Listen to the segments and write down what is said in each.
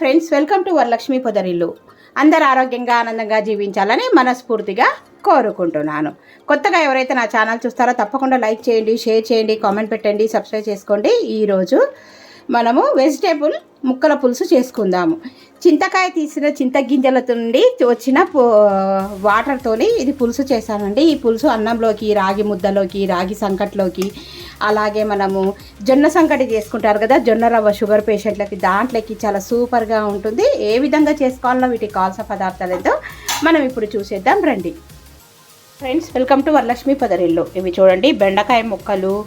Friends welcome to Varalakshmi Podarillu. అందరు ఆరోగ్యంగా ఆనందంగా జీవించాలని మనస్ఫూర్తిగా కోరుకుంటున్నాను. కొత్తగా ఎవరైతే నా ఛానల్ చూస్తారో తప్పకుండా లైక్ చేయండి షేర్ చేయండి కామెంట్ పెట్టండి సబ్స్క్రైబ్ చేసుకోండి. ఈరోజు మనము వెజిటేబుల్ ముక్కల పులుసు చేసుకుందాము. చింతకాయ తీసిన చింత గింజలతో నుండి వచ్చిన పో- వాటర్తోని ఇది పులుసు చేశానండి. ఈ పులుసు అన్నంలోకి రాగి ముద్దలోకి రాగి సంకట్లోకి అలాగే మనము జొన్న సంకటి చేసుకుంటారు కదా జొన్న రవ్వ షుగర్ పేషెంట్లకి దాంట్లోకి చాలా సూపర్గా ఉంటుంది. ఏ విధంగా చేసుకోవాలో వీటికి కావాల్సిన పదార్థాలు ఏంటో మనం ఇప్పుడు చూసేద్దాం రండి. ఫ్రెండ్స్ వెల్కమ్ టు వరలక్ష్మి పదరిల్లు. ఇవి చూడండి బెండకాయ ముక్కలు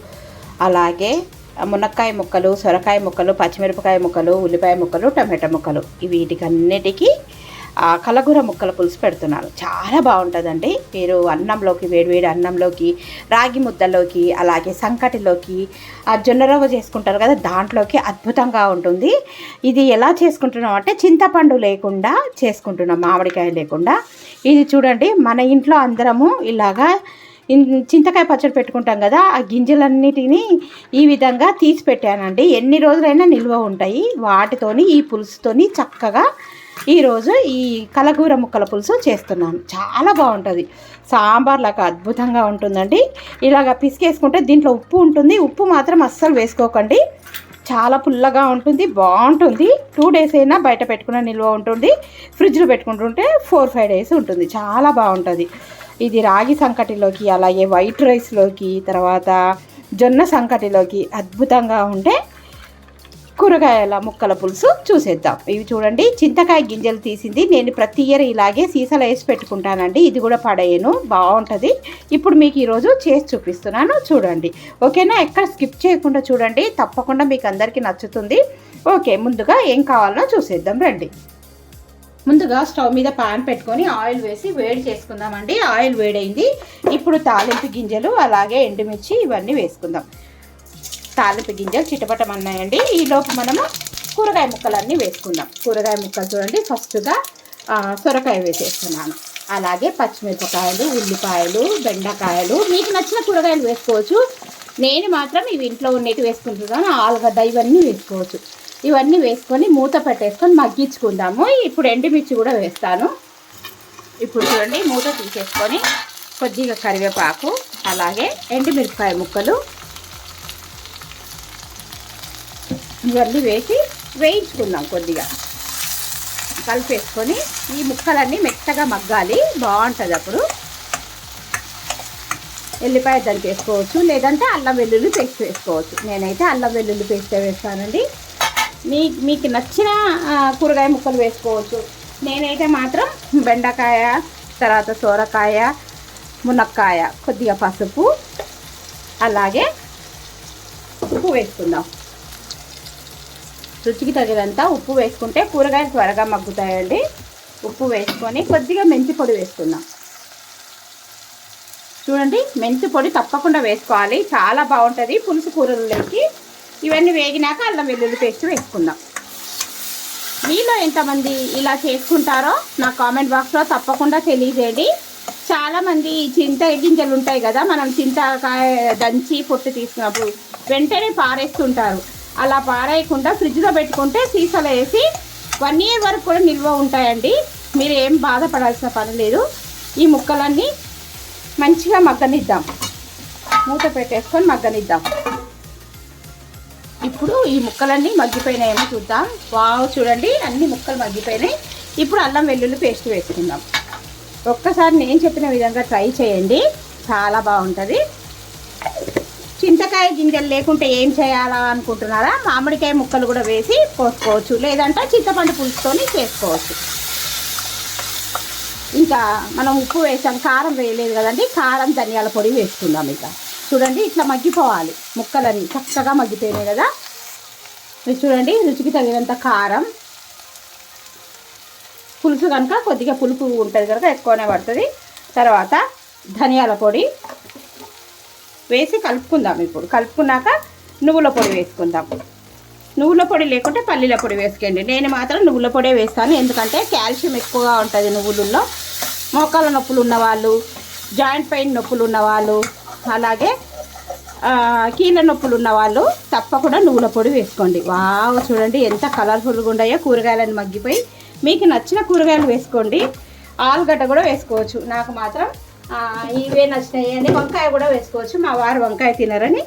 అలాగే మునక్కాయ ముక్కలు సొరకాయ ముక్కలు పచ్చిమిరపకాయ ముక్కలు ఉల్లిపాయ ముక్కలు టమాటా ముక్కలు. వీటికన్నిటికీ కలగూర ముక్కల పులుసు పెడుతున్నాను చాలా బాగుంటుందండి. మీరు అన్నంలోకి వేడివేడి అన్నంలోకి రాగి ముద్దలోకి అలాగే సంకటిలోకి ఆ జొన్న రవ్వ చేసుకుంటారు కదా దాంట్లోకి అద్భుతంగా ఉంటుంది. ఇది ఎలా చేసుకుంటున్నాం అంటే చింతపండు లేకుండా చేసుకుంటున్నాం మామిడికాయ లేకుండా. ఇది చూడండి మన ఇంట్లో అందరము ఇలాగా చింతకాయ పచ్చడి పెట్టుకుంటాం కదా ఆ గింజలన్నిటినీ ఈ విధంగా తీసి పెట్టానండి. ఎన్ని రోజులైనా నిల్వ ఉంటాయి. వాటితోని ఈ పులుసుతోని చక్కగా ఈరోజు ఈ కలగూర ముక్కల పులుసు చేస్తున్నాను. చాలా బాగుంటుంది. సాంబార్లకు అద్భుతంగా ఉంటుందండి. ఇలాగ పిసికేసుకుంటే దీంట్లో ఉప్పు ఉంటుంది. ఉప్పు మాత్రం అస్సలు వేసుకోకండి. చాలా పుల్లగా ఉంటుంది. బాగుంటుంది. టూ డేస్ అయినా బయట పెట్టుకున్న నిల్వ ఉంటుంది. ఫ్రిడ్జ్లో పెట్టుకుంటుంటే ఫోర్ ఫైవ్ డేస్ ఉంటుంది. చాలా బాగుంటుంది. ఇది రాగి సంకటిలోకి అలాగే వైట్ రైస్లోకి తర్వాత జొన్న సంకటిలోకి అద్భుతంగా ఉండే కూరగాయల ముక్కల పులుసు చూసేద్దాం. ఇవి చూడండి చింతకాయ గింజలు తీసింది. నేను ప్రతి ఇయర్ ఇలాగే సీసాలు వేసి పెట్టుకుంటానండి. ఇది కూడా పడేయను బాగుంటుంది. ఇప్పుడు మీకు ఈరోజు చేసి చూపిస్తున్నాను చూడండి. ఓకేనా? ఎక్కడ స్కిప్ చేయకుండా చూడండి. తప్పకుండా మీకు అందరికీ నచ్చుతుంది. ఓకే ముందుగా ఏం కావాలనో చూసేద్దాం రండి. ముందుగా స్టవ్ మీద పాన్ పెట్టుకొని ఆయిల్ వేసి వేడి చేసుకుందామండి. ఆయిల్ వేడైంది. ఇప్పుడు తాలింపు గింజలు అలాగే ఎండుమిర్చి ఇవన్నీ వేసుకుందాం. తాలింపు గింజలు చిటపటమన్నాయండి. ఈలోపు మనము కూరగాయ ముక్కలన్నీ వేసుకుందాం. కూరగాయ ముక్కలు చూడండి. ఫస్ట్గా సొరకాయ వేసేస్తున్నాను. అలాగే పచ్చిమిరపకాయలు ఉల్లిపాయలు బెండకాయలు. మీకు నచ్చిన కూరగాయలు వేసుకోవచ్చు. నేను మాత్రం ఇవి ఇంట్లో ఉన్నట్టు వేసుకుంటున్నాను. ఆలుగడ్డ ఇవన్నీ వేసుకోవచ్చు. ఇవన్నీ వేసుకొని మూత పెట్టేసుకొని మగ్గించుకుందాము. ఇప్పుడు ఎండుమిర్చి కూడా వేస్తాను. ఇప్పుడు చూడండి మూత తీసేసుకొని కొద్దిగా కరివేపాకు అలాగే ఎండుమిరపకాయ ముక్కలు ఇవన్నీ వేసి వేయించుకుందాం కొద్దిగా. కలిపేసుకొని ఈ ముక్కలన్నీ మెత్తగా మగ్గాలి. బాగుంటుంది అప్పుడు. ఎల్లిపాయ దంచేసుకోవచ్చు లేదంటే అల్లం వెల్లుల్లి పేస్ట్ వేసుకోవచ్చు. నేనైతే అల్లం వెల్లుల్లి పేస్ట్ వేస్తానండి. మీ మీకు నచ్చిన కూరగాయ ముక్కలు వేసుకోవచ్చు. నేనైతే మాత్రం బెండకాయ తర్వాత సోరకాయ మునక్కాయ కొద్దిగా పసుపు అలాగే ఉప్పు వేసుకుందాం. రుచికి తగినంత ఉప్పు వేసుకుంటే కూరగాయలు త్వరగా మగ్గుతాయండి. ఉప్పు వేసుకొని కొద్దిగా మెంతి పొడి వేసుకుందాం. చూడండి మెంతి పొడి తప్పకుండా వేసుకోవాలి. చాలా బాగుంటుంది పులుసు కూరలోకి ఇవన్నీ వేగినాక అల్లం వెల్లుల్లి పేస్ట్ వేసుకుందాం. మీలో ఎంతమంది ఇలా చేసుకుంటారో నా కామెంట్ బాక్స్లో తప్పకుండా తెలియజేయండి. చాలామంది చింత గింజలు ఉంటాయి కదా మనం చింతకాయ దంచి పొట్టు తీసుకున్నప్పుడు వెంటనే పారేస్తుంటారు. అలా పారేయకుండా ఫ్రిడ్జ్లో పెట్టుకుంటే సీసాలో వేసి వన్ ఇయర్ వరకు కూడా నిల్వ ఉంటాయండి. మీరు ఏం బాధపడాల్సిన పని లేదు. ఈ ముక్కలన్నీ మంచిగా మగ్గనిద్దాం. మూత పెట్టేసుకొని మగ్గనిద్దాం. ఇప్పుడు ఈ ముక్కలన్నీ మగ్గిపోయినాయేమో చూద్దాం. వావ్ చూడండి అన్ని ముక్కలు మగ్గిపోయినాయి. ఇప్పుడు అల్లం వెల్లుల్లి పేస్ట్ వేసుకుందాం. ఒక్కసారి నేను చెప్పిన విధంగా ట్రై చేయండి. చాలా బాగుంటుంది. చింతకాయ గింజలు లేకుంటే ఏం చేయాలా అనుకుంటున్నారా? మామిడికాయ ముక్కలు కూడా వేసి పోసుకోవచ్చు లేదంటే చింతపండు పులుసుకొని చేసుకోవచ్చు. ఇంకా మనం ఉప్పు వేసాం. కారం వేయలేదు కదండి. కారం ధనియాల పొడి వేసుకుందాం ఇంకా. చూడండి ఇట్లా మగ్గిపోవాలి. ముక్కలన్నీ చక్కగా మగ్గిపోయినాయి కదా. మీరు చూడండి రుచికి తగినంత కారం. పులుసు కనుక కొద్దిగా పులుపు ఉంటుంది కనుక ఎక్కువనే పడుతుంది. తర్వాత ధనియాల పొడి వేసి కలుపుకుందాం ఇప్పుడు. కలుపుకున్నాక నువ్వుల పొడి వేసుకుందాం. నువ్వుల పొడి లేకుంటే పల్లీల పొడి వేసుకోండి. నేను మాత్రం నువ్వుల పొడే వేస్తాను. ఎందుకంటే కాల్షియం ఎక్కువగా ఉంటుంది నువ్వులలో మోకాల నొప్పులు ఉన్నవాళ్ళు జాయింట్ పెయిన్ నొప్పులు ఉన్నవాళ్ళు అలాగే కీళ్ళ నొప్పులు ఉన్న వాళ్ళు తప్పకుండా నువ్వుల పొడి వేసుకోండి. వావ్ చూడండి ఎంత కలర్ఫుల్గా ఉన్నాయో కూరగాయలను మగ్గిపోయి. మీకు నచ్చిన కూరగాయలు వేసుకోండి. ఆలుగడ్డ కూడా వేసుకోవచ్చు. నాకు మాత్రం ఇవే నచ్చినాయి అని వంకాయ కూడా వేసుకోవచ్చు. మా వారు వంకాయ తినరని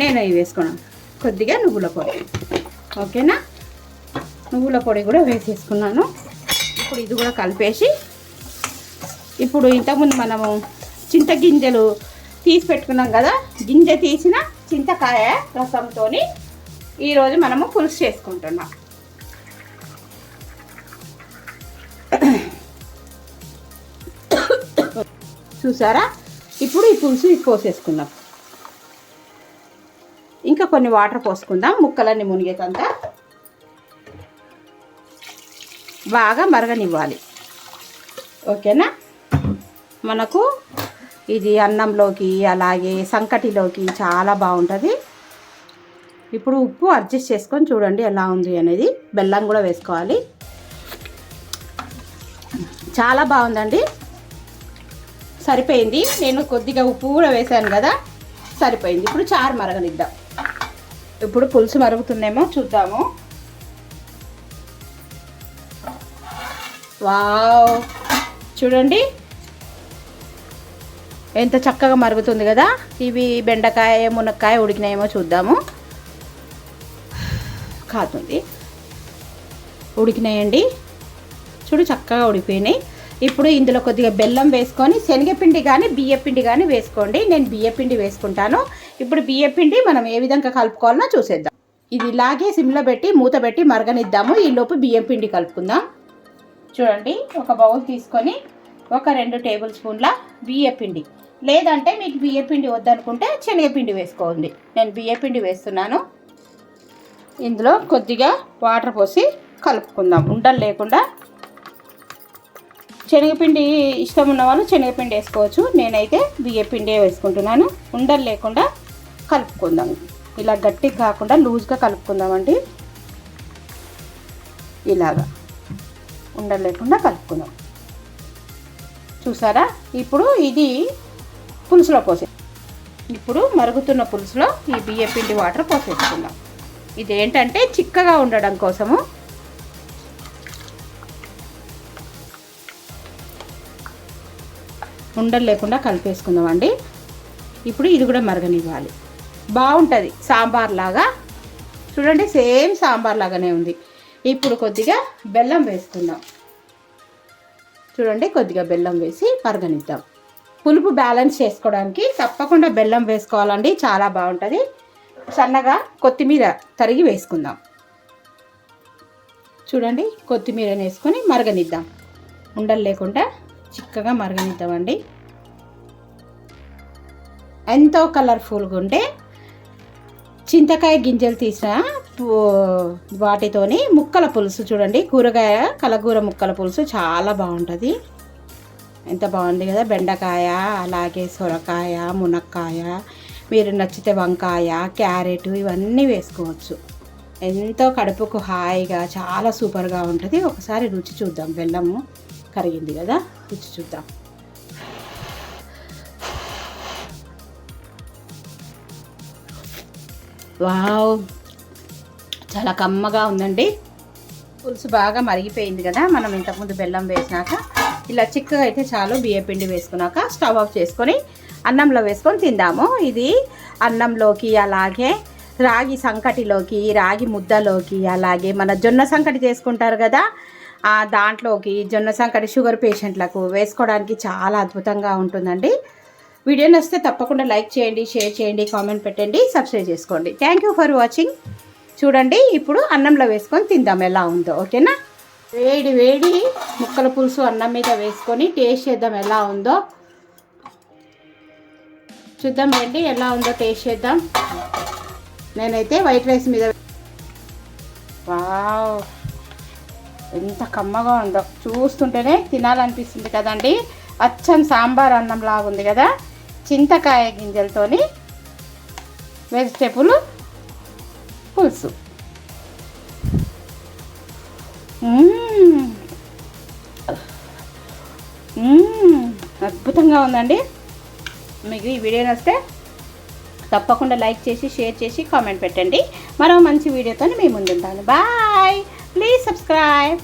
నేను ఇవి వేసుకున్నాను. కొద్దిగా నువ్వుల పొడి. ఓకేనా? నువ్వుల పొడి కూడా వేసేసుకున్నాను. ఇప్పుడు ఇది కూడా కలిపేసి ఇప్పుడు ఇంతకుముందు మనము చింతగింజలు తీసి పెట్టుకున్నాం కదా గింజ తీసిన చింతకాయ రసంతో ఈరోజు మనము పులుసు చేసుకుంటున్నాం. చూసారా? ఇప్పుడు ఈ పులుసు పోసేసుకుందాం. ఇంకా కొన్ని వాటర్ పోసుకుందాం ముక్కలన్నీ మునిగేటంతా. బాగా మరగనివ్వాలి. ఓకేనా? మనకు ఇది అన్నంలోకి అలాగే సంకటిలోకి చాలా బాగుంటుంది. ఇప్పుడు ఉప్పు అడ్జస్ట్ చేసుకొని చూడండి ఎలా ఉంది అనేది. బెల్లం కూడా వేసుకోవాలి. చాలా బాగుందండి. సరిపోయింది. నేను కొద్దిగా ఉప్పు కూడా వేశాను కదా. సరిపోయింది. ఇప్పుడు చారు మరగనిద్దాం. ఇప్పుడు పులుసు మరుగుతుందేమో చూద్దాము. వావ్! చూడండి. ఎంత చక్కగా మరుగుతుంది కదా? ఇవి బెండకాయ మునక్కాయ ఉడికినాయేమో చూద్దాము. కాతుంది ఉడికినాయండి. చూడు చక్కగా ఉడికిపోయినాయి. ఇప్పుడు ఇందులో కొద్దిగా బెల్లం వేసుకొని శనగపిండి కానీ బియ్యపిండి కానీ వేసుకోండి. నేను బియ్యపిండి వేసుకుంటాను. ఇప్పుడు బియ్యపిండి మనం ఏ విధంగా కలుపుకోవాలో చూసేద్దాం. ఇది ఇలాగే సిమ్లో పెట్టి మూత పెట్టి మరగనిద్దాము. ఈలోపు బియ్యం పిండి కలుపుకుందాం. చూడండి ఒక బౌల్ తీసుకొని ఒక రెండు టేబుల్ స్పూన్ల బియ్యపిండి లేదంటే మీకు బియ్యపిండి వద్దనుకుంటే శనగపిండి వేసుకోండి. నేను బియ్యపిండి వేస్తున్నాను. ఇందులో కొద్దిగా వాటర్ పోసి కలుపుకుందాం. ఉండలు లేకుండా. శనగపిండి ఇష్టం ఉన్న వాళ్ళు శనగపిండి వేసుకోవచ్చు. నేనైతే బియ్యపిండి వేసుకుంటున్నాను. ఉండలు లేకుండా కలుపుకుందాం. ఇలా గట్టిగా కాకుండా లూజ్గా కలుపుకుందామండి. ఇలాగా. ఉండలు లేకుండా కలుపుకుందాం. చూసారా? ఇప్పుడు ఇది పులుసులో పోసే ఇప్పుడు మరుగుతున్న పులుసులో ఈ బియ్యపిండి వాటర్ పోసేసుకుందాం. ఇదేంటంటే చిక్కగా ఉండడం కోసము. ఉండలు లేకుండా కలిపేసుకుందాం అండి ఇప్పుడు ఇది కూడా మరగనివ్వాలి. బాగుంటుంది సాంబార్ లాగా చూడండి సేమ్ సాంబార్ లాగానే ఉంది. ఇప్పుడు కొద్దిగా బెల్లం వేసుకుందాం. చూడండి కొద్దిగా బెల్లం వేసి మరగనిద్దాం. పులుపు బ్యాలెన్స్ చేసుకోవడానికి తప్పకుండా బెల్లం వేసుకోవాలండి చాలా బాగుంటుంది. సన్నగా కొత్తిమీర తరిగి వేసుకుందాం. చూడండి కొత్తిమీర వేసుకొని మరగనిద్దాం. ఉండలు లేకుండా చిక్కగా మరగనిద్దామండి. ఎంతో కలర్ఫుల్గా ఉంటే చింతకాయ గింజలు తీసిన వాటితోని ముక్కల పులుసు చూడండి కూరగాయ కలగూర ముక్కల పులుసు చాలా బాగుంటుంది. ఎంత బాగుంది కదా? బెండకాయ అలాగే సొరకాయ మునక్కాయ మీరు నచ్చితే వంకాయ క్యారెట్ ఇవన్నీ వేసుకోవచ్చు. ఎంతో కడుపుకు హాయిగా చాలా సూపర్గా ఉంటుంది. ఒకసారి రుచి చూద్దాం. బెల్లము కరిగింది కదా? రుచి చూద్దాం. వావ్! చాలా కమ్మగా ఉందండి. పులుసు బాగా మరిగిపోయింది కదా? మనం ఇంతకుముందు బెల్లం వేసినాక ఇలా చిక్కగా అయితే చాలు బియ్య పిండి వేసుకున్నాక స్టవ్ ఆఫ్ చేసుకొని అన్నంలో వేసుకొని తిందాము. ఇది అన్నంలోకి అలాగే రాగి సంకటిలోకి రాగి ముద్దలోకి అలాగే మన జొన్న సంకటి చేసుకుంటారు కదా ఆ దాంట్లోకి జొన్న సంకటి షుగర్ పేషెంట్లకు వేసుకోవడానికి చాలా అద్భుతంగా ఉంటుందండి. వీడియో నచ్చితే తప్పకుండా లైక్ చేయండి షేర్ చేయండి కామెంట్ పెట్టండి సబ్స్క్రైబ్ చేసుకోండి. థ్యాంక్ యూ ఫర్ వాచింగ్ చూడండి ఇప్పుడు అన్నంలో వేసుకొని తిందాం ఎలా ఉందో ఓకేనా? వేడి వేడి ముక్కల పులుసు అన్నం మీద వేసుకొని టేస్ట్ చేద్దాం ఎలా ఉందో. చూద్దాం రండి ఎలా ఉందో టేస్ట్ చేద్దాం. నేనైతే వైట్ రైస్ మీద వావ్! ఎంత కమ్మగా ఉందో. చూస్తుంటేనే తినాలనిపిస్తుంది కదండి. అచ్చం సాంబార్ అన్నం లాగుంది కదా. చింతకాయ గింజలతోని వెజిటేబుల్ పులుసు. అద్భుతంగా ఉందండి. మీకు ఈ వీడియో నచ్చితే తప్పకుండా లైక్ చేసి షేర్ చేసి కామెంట్ పెట్టండి. మరో మంచి వీడియోతో మీ ముందుంటాను. బాయ్. Please subscribe.